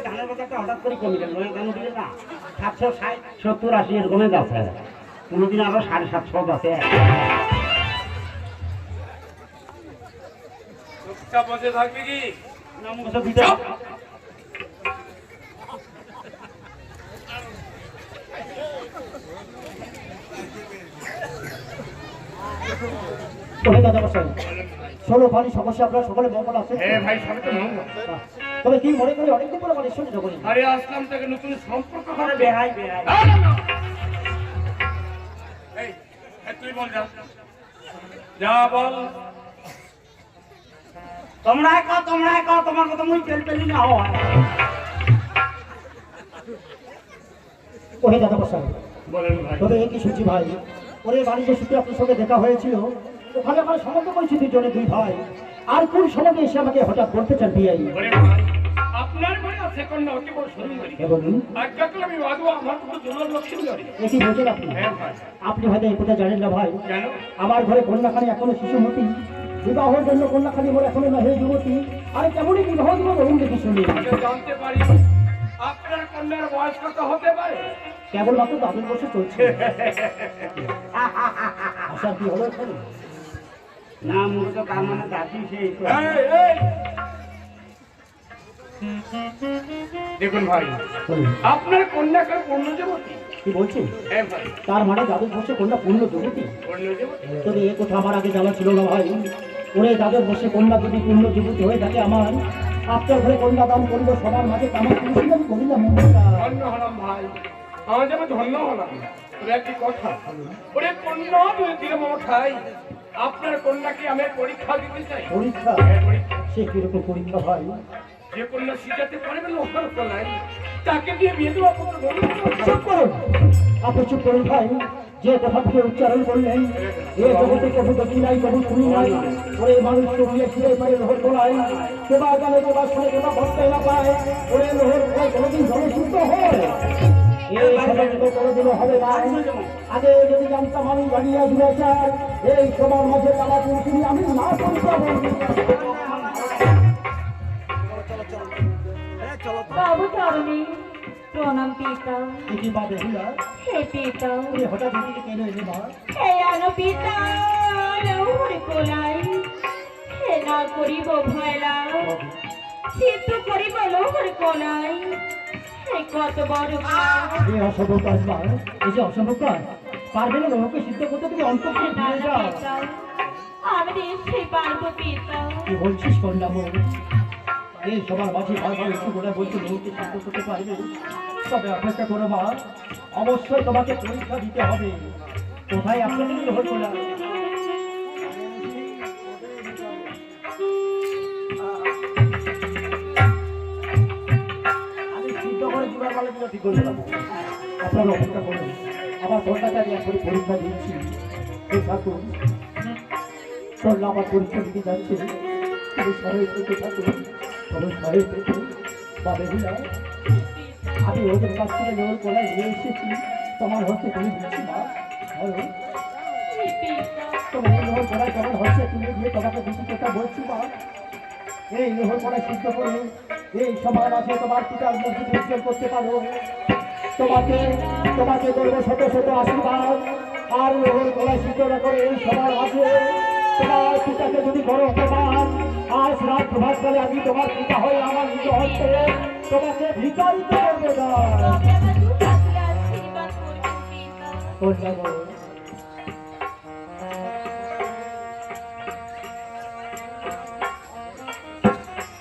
ধানের বাজারটা হঠাৎ করে কমে গেল কেন সাতশো ষাট সত্তর আশি এরকমই যাচ্ছে আবার সাড়ে সাতশো বসে থাকবি কি নাম কথা তবে দাদা বসাই ষোলো পানি সমস্যা আপনার সকলে মঙ্গল আছে। হ্যাঁ ভাই সবে তো মঙ্গল তবে কি মনে করি অনেকদিন পরে মানে শুনে যখন আরে আসলাম থেকে নতুন সম্পর্ক করে বেহাই বেহাই। এই এই, তুই বল যা। যা বল। তোমরা কো তোমরা কো তোমার কথা মুই তেল পেলি না হয়। ওহে দাদা বসাই বলেন ভাই। তবে কি শুনছি ভাই? ওরে বাণিজ্য সূত্রে আপনার সঙ্গে দেখা হয়েছিল ওখানে আমার সমস্ত করেছি দুজনে দুই ভাই। আর কোন সময় এসে আমাকে হঠাৎ বলতে চান বিয়াই বলে আপনার ঘরে আছে কন্যা অতি বড় সুন্দরী বলুন। আজ্ঞা আমি বাদু আমার কোনো জোর লক্ষ্মী ধরি বলছেন আপনি? হ্যাঁ আপনি হয়তো এই কথা জানেন না ভাই? আমার ঘরে কন্যাখানি এখনও শিশুমতি বিবাহের জন্য কন্যাখানি মোর এখনও না হয়ে যুবতী। আর কেমনই বিবাহ দিব বলুন দেখি শুনি। জানতে পারি আপনার কন্যার বয়স কত হতে পারে? কেবলমাত্র দাদুর বসে চলছে। আশা কি হলো না তো মানে দাদি সেই। দেখুন ভাই আপনার কি বলছেন? হ্যাঁ তার মানে দাদুর বসে কন্যা পূর্ণ যুবতী তবে এ কথা আমার আগে জানা ছিল না ভাই। ওরে দাদুর বসে কন্যা যদি পূর্ণ যুবতী হয়ে থাকে আমার আপনার ঘরে কন্যা দান করিব সবার মাঝে আমার খুশি আমি করিলাম ধন্য হলাম ভাই। আমার যেমন ধন্য হলাম। তবে একটি কথা। ওরে কন্যা যদি খাই। আপনার কন্যাকে আমি পরীক্ষা দিতে চাই। পরীক্ষা? হ্যাঁ। সে কীরকম পরীক্ষা হয় যে কন্যা শিখাতে পারবে লোহার কলাই তাকে দিয়ে বিয়ে দেওয়া চুপ করুন। আপনি চুপ করুন ভাই। যে কথা উচ্চারণ করলেন এ জগতে কবু দেখি নাই কবু শুনি নাই। ওরে মানুষ শুনিয়ে ছিঁড়ে পারে লোহর গোলায়। কেবা গানে কেবা শুনে কেবা ভক্তে না পায়। ওরে লোহর গোলায় কোনোদিন জলশুদ্ধ হয়। এই সমাজে কোনোদিনও হবে না। আগে যদি জানতাম আমি জানিয়া দিয়েছেন এই সবার মাঝে তারা কিন্তু আমি না করতাম বাবু চরণে প্রণাম পিতা কি বা হে পিতা ওরে হঠাৎ এদিকে কেন এলে মা হে আনো পিতা লৌহর কোলাই হে না করিব ভয়লা চিত্ত করিব লৌহর কোলাই। এই অসম্ভব কাজ মা এই যে অসম্ভব কাজ পারবে না লোককে সিদ্ধ করতে তুমি অন্তর করে ফিরে যাও। আমি নিশ্চয়ই পারব পিতা। কি বলছিস কন্যা মোর এই সবার মাঝে বারবার একটু করে বলছো সিদ্ধ করতে পারবে? তবে অপেক্ষা করো মা অবশ্যই তোমাকে পরীক্ষা দিতে হবে। কোথায় আপনাকে লোহর করলাম ঠিক করে দেবো আপনারা অপেক্ষা করুন। আমার কন্যাকে আমি এখন পরীক্ষা দিচ্ছি। এই ঠাকুর, চল আমার পরীক্ষা দিতে যাচ্ছে। তুমি সবাই থেকে। থাকুন সবাই সবাই থেকে বা বেহুলা আমি ওদের কাছ থেকে লোর করায় নিয়ে এসেছি। তোমার হচ্ছে তুমি দিচ্ছি না বলো হে পিতা তোমার লোহর করায় কেমন হচ্ছে? তুমি দিয়ে তোমাকে দুটি কথা বলছি মা। এই লোহর করায় সিদ্ধ করে। এই সবার আছে তোমার পিতার মধ্যে উজ্জ্বল করতে পারো। তোমাকে তোমাকে করব শত শত আশীর্বাদ। আর লোহর গলায় সিদ্ধ না করে এই সবার আছে তোমার পিতাকে যদি বড় অপমান আজ রাত প্রভাত কালে আমি তোমার পিতা হয়ে আমার নিজ হস্তে তোমাকে ভিকারিত করবে। না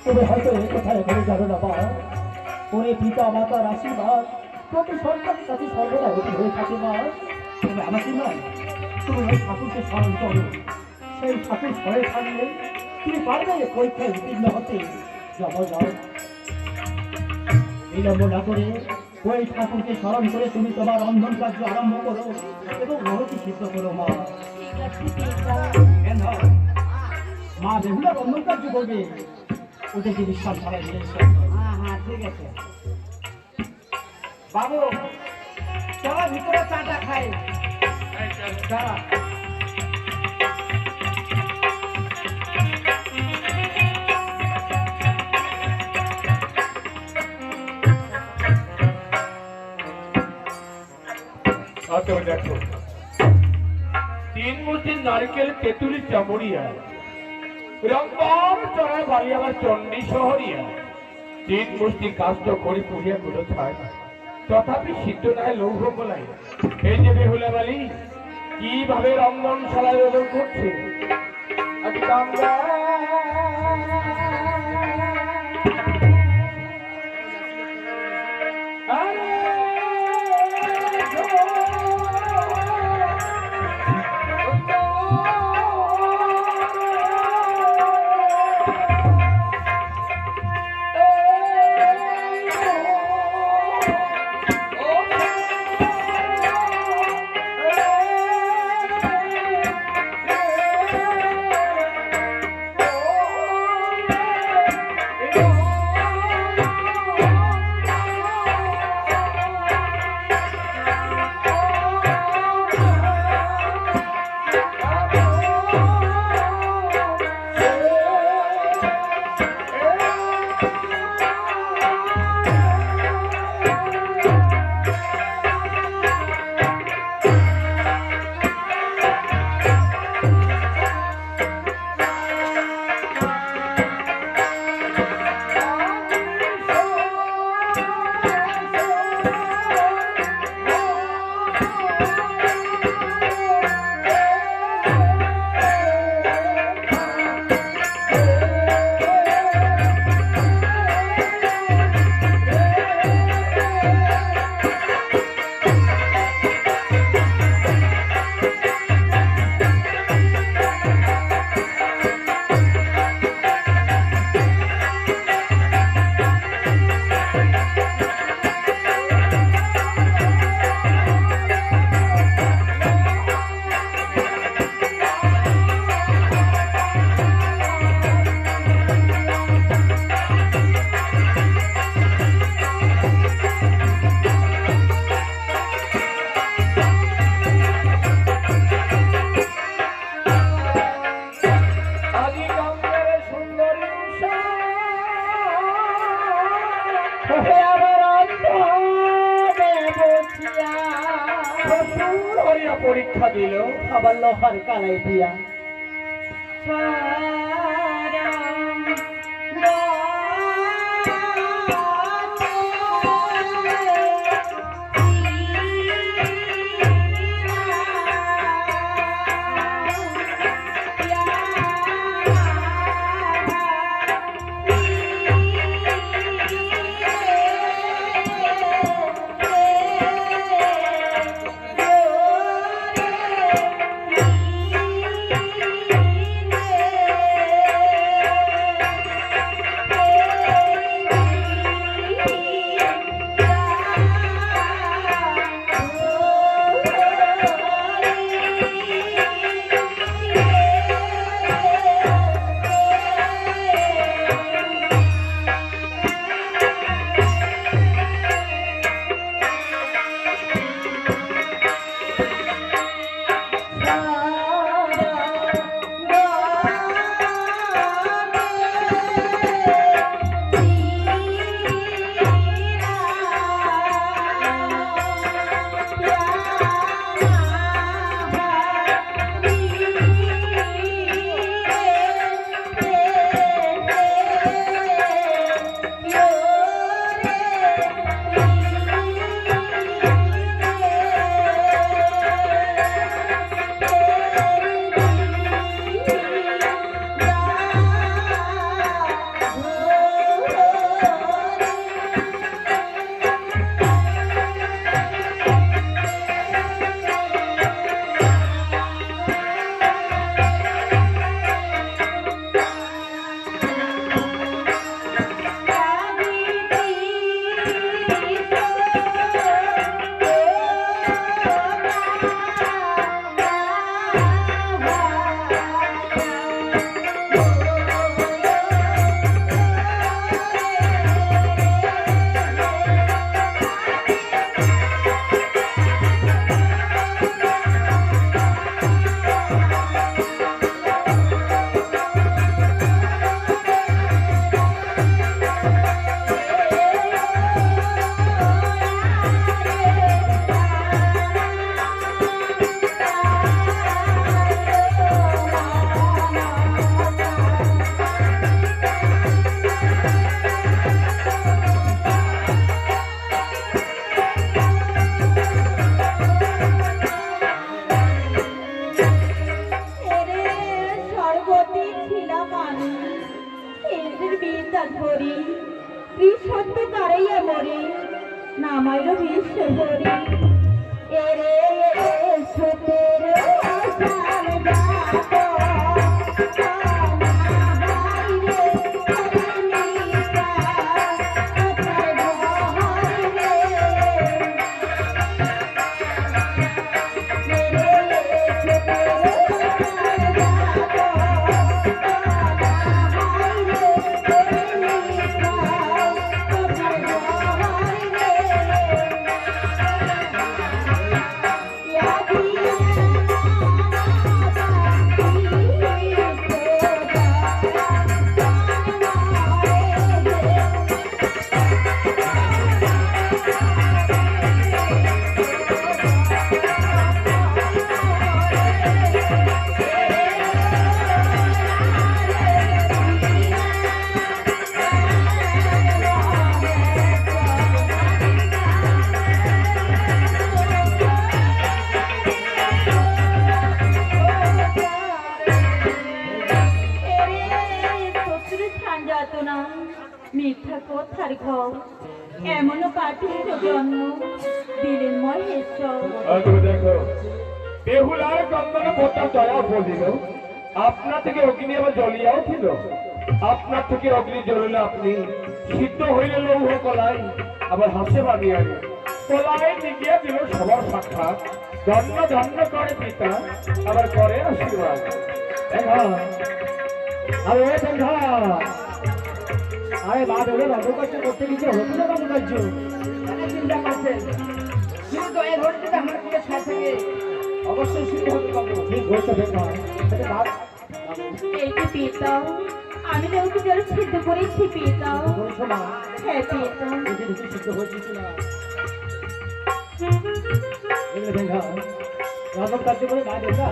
তবে হয়তো এই কথা এখনও জানো না বা ওরে পিতা মাতার আশীর্বাদ প্রতি সন্তানের কাছে সর্বদা হতে হয়ে থাকে মা। তবে আমাকে নয় তুমি ওই ঠাকুরকে স্মরণ করো। সেই ঠাকুর স্মরণে থাকলে তুমি পারবে পরীক্ষায় উত্তীর্ণ হতে। যাব যাও বিলম্ব না করে ওই ঠাকুরকে স্মরণ করে তুমি তোমার রন্ধন কার্য আরম্ভ করো এবং রহতি সিদ্ধ করো মা? মা বেহুলা রন্ধন কার্য করবে। ওদের জিনিস সব ধরে হ্যাঁ হ্যাঁ ঠিক আছে। বাবু, চলো ভিতরে চাটা খাই। দেখো। তিন মূর্তি নারকেল তেঁতুলি চামড়ি আর রংবর চড়ায় বাড়ি আবার চণ্ডী শহরিয়া তিন মুষ্টি কাষ্ট করি, পুড়িয়া গুলো ছায় তথাপি সিদ্ধ নাই লৌহ বলাই। এই যে বেহুলা বালি, কীভাবে রঙ্গন শালায় ওজন করছে? আজ কামরা হইয়া আবার লোহার কালাই দিয়া। পাঠিয়ে জন্ম দিলেন মহেশ্বর। দেখো বলিল আপনা থেকে অগ্নি আবার জ্বলিয়াও ছিল আপনার থেকে অগ্নি জ্বলিল আপনি সিদ্ধ হইলে লৌহ কলাই, আবার হাসে বানিয়ে কলাই নিগিয়া দিল সবার সাক্ষাৎ, ধন্য ধন্য করে পিতা, আবার করে আশীর্বাদ। বেঙ্গা আরে বেঙ্গা আরে মা বেলে রঙ্গকর্ষ করতে গিয়ে হতো না রঙ্গকর্ষ চিন্তা করছেন কিন্তু এর যদি আমার ছাড় থাকে অবশ্যই শুরু হতে পারব। ঠিক বলছো ভাব। এই পিতা আমি লৌকি জল সিদ্ধ করেছি পিতা হ্যাঁ পিতা সিদ্ধ হয়েছিল? না রঙ্গক কার্য করে মা বেঙ্গা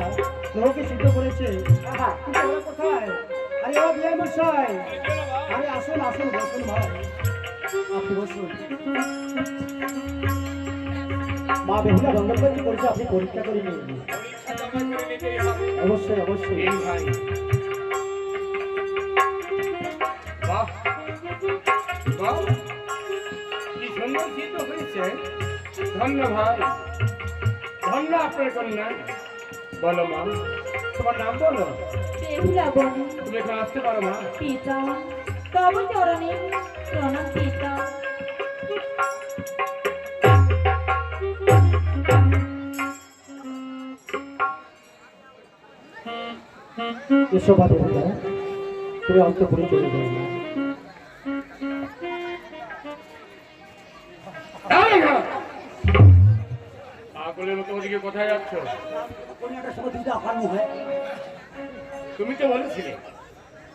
তোমাকে সিদ্ধ করেছে? কোথায়? আরে ও বিয়াই মশাই। আরে আসুন আসুন বসুন ভাই। আপনি বসুন। মা বেহুলা রঙ্গকর্য করেছে আপনি পরীক্ষা করে নিয়ে নিন। অবশ্যই অবশ্যই। বাহ। বাহ। কি সুন্দর সিদ্ধ হয়েছে। ধন্য ভাই ধন্য আপনার কন্যা। বলো মা। তোমার নাম বলো। বেহুলা বনি। তুমি এখানে আসতে পারো মা। পিতা। তব চরণে প্রণাম পিতা এসো বা বেহুলা তুমি অন্তপুরে চলে কোথায় যাচ্ছ? হয়। তুমি তো বলেছিলে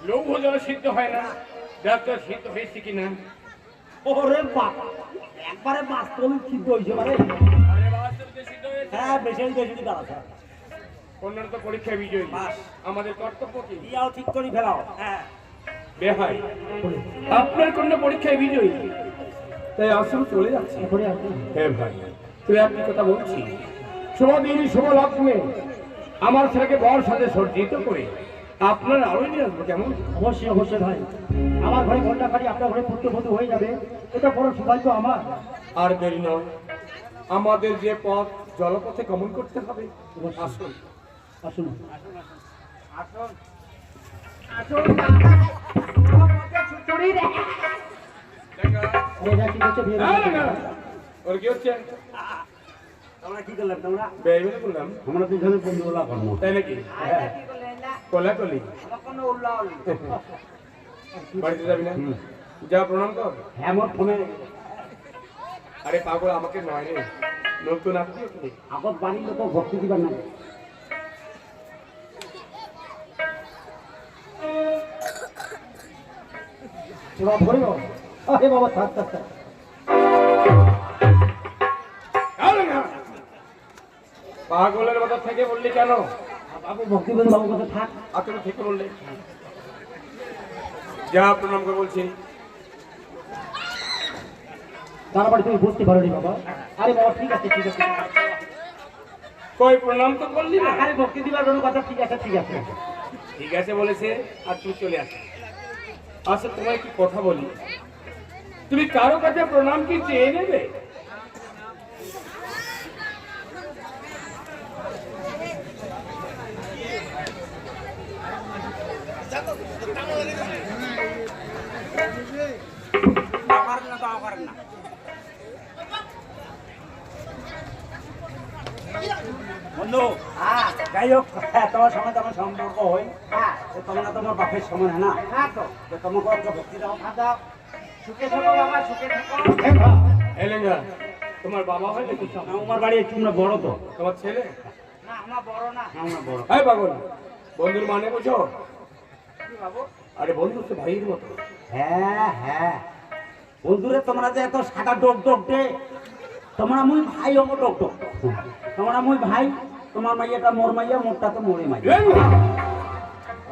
লৌহ জল সিদ্ধ হয় না। ডাক্তার সিদ্ধ হয়েছে কিনা? ওরে বাপ একবারে বাস্তবিক সিদ্ধ হয়েছে মানে। হ্যাঁ বেশি বেশি দাঁড়াচ্ছে কন্যার তো পরীক্ষা বিজয়ী। আমাদের কর্তব্য কি ইয়াও ঠিক করে ফেলাও। হ্যাঁ। বেহাই আপনার কন্যা পরীক্ষায় বিজয়ী। তাই আসলে চলে যাচ্ছে। আপনি। হ্যাঁ ভাই। তুই একটি কথা বলছি। শুভ দিন শুভ লগ্নে। আমার ছেলেকে বর সাথে সজ্জিত করে আপনার আরোই নিয়ে আসব কেমন? অবশ্যই অবশ্যই ভাই। আমার ঘরে কন্যাকারী আপনার ঘরে পুত্রবধূ হয়ে যাবে। এটা বড় সৌভাগ্য আমার। আর দেরি নয়। আমাদের যে পথ জলপথে গমন করতে হবে। আসুন। আসুন। আরে যা কি করছে বিয়ে না, না, না। বাড়ি? ওর কি হচ্ছে? তোমরা কি করলাম তোমরা? আমরা দুজনে বন্ধুগুলা করব। তাই নাকি? হ্যাঁ। কোলা কলি বাড়িতে যাবি না? যা প্রণাম কর। এমন ফোনে আরে পাগল আমাকে নয় রে। নতুন আপনি? বাড়ির লোক ভক্তি দিবার না এবার ধরিব আরে বাবা। থাক থাক থাক। না। পাগলের মতো থেকে বললি কেন? বাবুর কথা থাক। তুমি থেকে যা বলছি। তারপরে তুমি বুঝতে পারো বাবা। আরে বাবা ঠিক আছে ঠিক আছে। কই প্রণাম তো করলি না? আরে ভক্তি দিবার কোনো কথা ঠিক আছে ঠিক আছে। ঠিক আছে বলেছে আর তুই চলে আস। আচ্ছা তোমায় কি কথা বলি। তুমি কারও কাছে প্রণাম কি চেয়ে নেবে করেন না তাও করেন না বন্ধু হ্যাঁ যাই হোক হ্যাঁ তোমার সঙ্গে তোমার সম্পর্ক হই হ্যাঁ। তো তোমরা তোমার বাপের সমান হ্যাঁ না? হ্যাঁ তো। তোমাকে ভক্তি দাও। হ্যাঁ দাও। সুখে থাকো বাবা সুখে থাকো। এলেঙ্গা তোমার বাবা হয় নাকি আমার বাড়ি একটু বড় তো। তোমার ছেলে? না আমরা বড় না। আমরা বড়। হ্যাঁ পাগল। বন্ধুর মানে বোঝো? আরে বন্ধু তো ভাইয়ের মতো। হ্যাঁ হ্যাঁ। বন্ধুরে তোমরা যে এত সাদা ডোক ডোক দে তোমরা মুই ভাই হব ডোক ডোক। তোমরা মুই ভাই তোমার মাইয়াটা মোর মাইয়া মোরটা তো মোরে মাইয়া!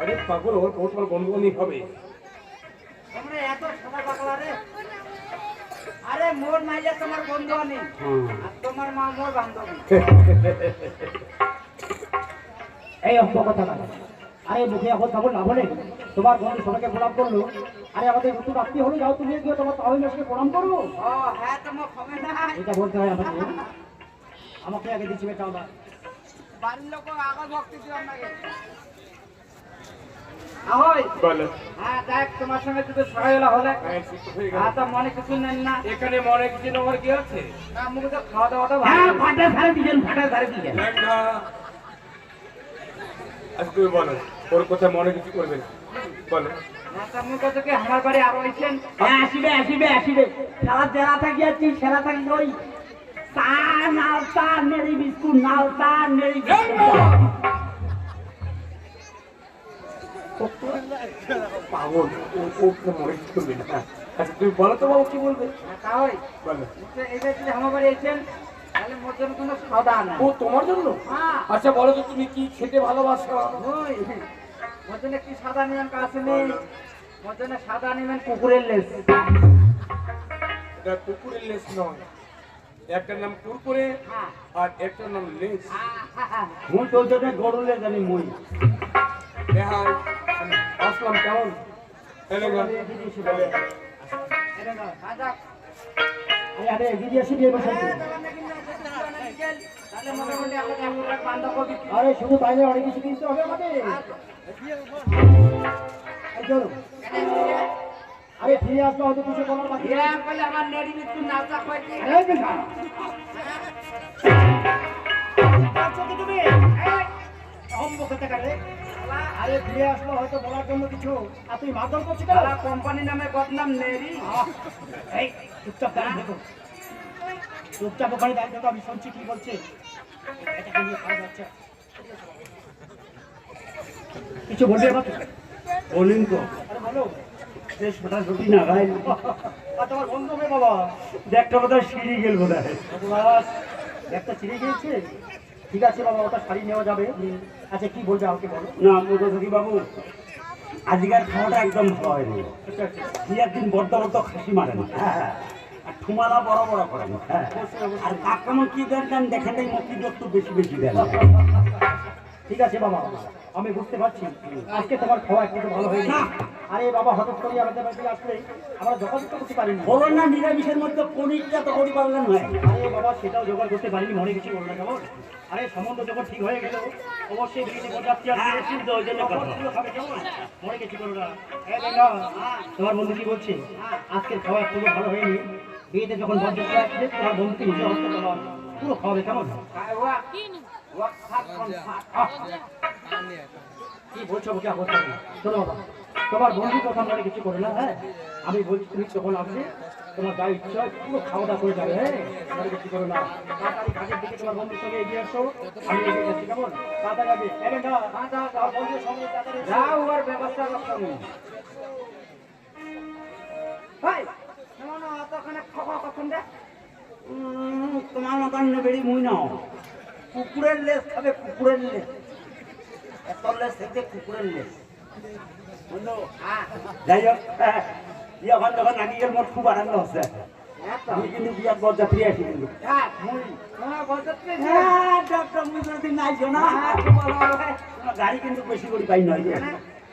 আরে পাগল ওর বন্ধু বান্ধব হবে। তোমরা এত সাদা পাকলা রে। আরে মোর মাইয়া তোমার বন্ধু আনি আর তোমার মা মোর বান্ধবী। এই অঙ্ক কথা না। আরে মুখে এখন তখন না বলে? তোমার বন্ধু সবাইকে প্রণাম করল। আরে আমাদের নতুন আত্মীয় হলো যাও তুমি গিয়ে তোমার তাহলে মেশকে প্রণাম করব হ্যাঁ তোমার হবে না এটা বলতে হয় আমাকে। আমাকে আগে দিচ্ছি বেটা আমার বাড়ির লোক আগে ভক্তি দিলাম না ahoy বলো। হ্যাঁ দেখ তোমার সঙ্গে যদি সকালবেলা হলে হ্যাঁ, তো হয়ে গেল। হ্যাঁ তো মনে কিছু নেন না। এখানে মনে কিছু নেওয়ার কি আছে? না মুখে তো খাওয়া দাওয়াটা হ্যাঁ ফাটা সারে দিয়েছেন ফাটা সারে দিয়েছেন। আচ্ছা তুমি বলো ওর কথা মনে কিছু করবে না। বলো। আমার বাড়ি আরও হয়েছেন? হ্যাঁ আসিবে আসিবে আসিবে। সারা জেলা থাকি আছি সেরা থাকি ওই চা নালতা নেড়ি বিস্কুট নালতা নেড়ি বিস্কুট পাগল ও না আচ্ছা তুমি বলো তো বাবু কি বলবে তাহলে বলো এটা যদি আমার বাড়ি এসেছেন তাহলে মোর জন্য কোনো সাদা না ও তোমার জন্য? হ্যাঁ আচ্ছা বলো তো তুমি কি খেতে ভালোবাসো? ওই মোর জন্য কি সাদা নেবেন কাছে নেই মোর জন্য সাদা নেবেন কুকুরের লেস। এটা কুকুরের লেস নয়। একটার নাম কুরকুরে হ্যাঁ। আর একটার নাম লেস মুই তোর জন্য গরু লেস জানি মুই। হ্যাঁ আসলাম কেমন? আরে এগিয়ে দিয়ে আসি লাখ বাঁধাকপি আরে শুধু তাই অনেক কিছু কিনতে হবে আমাদের। চলো। আরে ফিরে আসতে হয়তো কিছু করার বাকি নেই। ইয়া বলে আমার নেড়ি মৃত্যু নাচা আরে বেটা। আচ্ছা কি তুমি? এই, কাটে আরে ফিরে আসলো হয়তো বলার জন্য কিছু। আর তুই মারধর করছিস কেন? কোম্পানি নামে বদনাম নেড়ি আহ, এই চুপচাপ দাঁড়িয়ে দেখো। চুপচাপ ওখানে দাঁড়িয়ে দেখো আমি শুনছি কি বলছে। নিয়ে যাচ্ছে? কিছু বলবে এবার বলিন তো আরে বলো। এই ছোটাছুটি না ভাই। আর তোমার বন্ধু হবে বাবা দেখটা বোধ সিঁড়ি গেল বোধ হয় একটা ছিঁড়ে গিয়েছে? ঠিক আছে বাবা ওটা শাড়ি নেওয়া যাবে। আচ্ছা কি বলবে আমাকে বলো? না মোটামুটি বাবু আজকের খাওয়াটা একদম ভালো হয়নি আচ্ছা, আচ্ছা। দুই একদিন বড্ড বড্ড খাসি মারে না। হ্যাঁ আর ঠুমালা বড় বড় করে না। হ্যাঁ। আর কাকামো কি দেন দেখেন এই একটু বেশি বেশি দেন। ঠিক আছে বাবা। আমি বুঝতে পারছি। আজকে তোমার খাওয়া একটু ভালো হয়ে না। আরে বাবা হঠাৎ করে আমাদের বাড়িতে আসলে আমরা তো করতে পারিনি। বলো না নিরামিষের মধ্যে পনিরটা তো করি পারলেন হয় আরে বাবা সেটাও জোগাড় করতে পারিনি মনে কিছু বলল না কেমন? আরে সম্বন্ধ যখন ঠিক হয়ে গেল অবশ্যই বিয়ে দেবো যাচ্ছি আর হ্যাঁ, সিদ্ধ মনে কিছু না। তোমার বন্ধু কি বলছে? আজকের খাওয়া একটু ভালো হয়নি। বিয়েতে যখন বরযাত্রী আসবে তোমার বন্ধুকে নিজে হস্তে তোমার পুরো খাওয়াবে কেমন? কি বলছো কি? বাবা তোমার বন্ধু কথা কিছু না হ্যাঁ আমি বলছি তুমি যখন আসবে তোমার যা ইচ্ছা পুরো খাওয়া দাওয়া করে যাবে হ্যাঁ মনে কিছু করো না তোমার বন্ধুর সঙ্গে তোমার তোমার মতন বেড়ি মুই নাও কুকুরের লেস খাবে কুকুরের লেস এত লেস থেকে কুকুরের লেস বুঝলো? যাই হোক হ্যাঁ, যখন গেল মোট খুব আনন্দ হচ্ছে। কিন্তু বিয়ার বরযাত্রী আসি কিন্তু। হ্যাঁ তোমার গাড়ি কিন্তু বেশি করে পাই নয়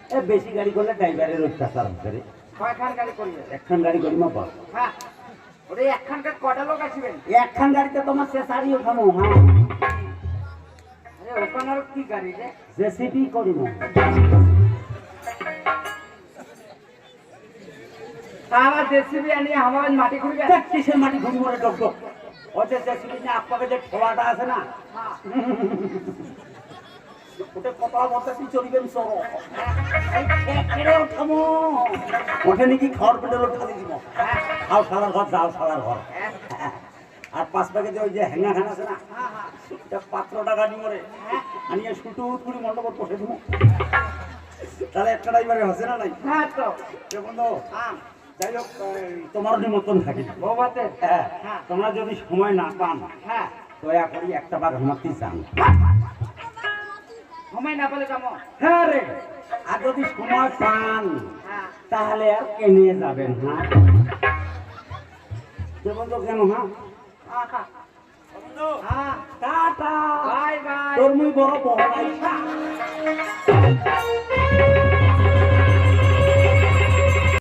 এ বেশি গাড়ি করলে ড্রাইভারের অত্যাচার হচ্ছে রে। কয়খান গাড়ি করবে? একখান গাড়ি করি মা বল হ্যাঁ একখান গাড়িতে তোমার শেষ আরই ওঠানো হ্যাঁ। কি গাড়ি রে? জেসিপি করি না তা আবার জেসিবি আনি আমার মাটি খুঁড়বে। দেখ কিসের মাটি ঘুরি মরে ডক ডক ওই যে জেসিপি না আপনাকে যে ঠোলাটা আছে না? হ্যাঁ। ওটা কপাল মধ্যে তুই চলিবেন সর এই খেয়ে ওঠামো ওঠে নাকি খড় পেটে ওঠা দিব। খাও সালার ঘর যাও সালার ঘর। আর পাঁচ প্যাকেটে ওই যে হ্যাঙ্গা খান আছে না? এটা পাত্রটা গাড়ি মরে। আনিয়ে শুটু করে মণ্ডপত বসে দিব তাহলে একটা ড্রাইভারে হসে না নাই? হ্যাঁ তো। বন্ধু হ্যাঁ। যাই হোক তোমার নিমন্ত্রণ থাকি। বৌভাতে? হ্যাঁ হ্যাঁ। তোমরা যদি সময় না পান হ্যাঁ। দয়া করি একটা বার ঘুমাতে চান। সময় না পেলে কেমন হ্যাঁ রে আর যদি সময় পান হ্যাঁ। তাহলে আর কেনে যাবেন হ্যাঁ? কে বলতো কেন হ্যাঁ। হ্যাঁ। টাটা বাই বাই তোর মুই বড় বহলাইছা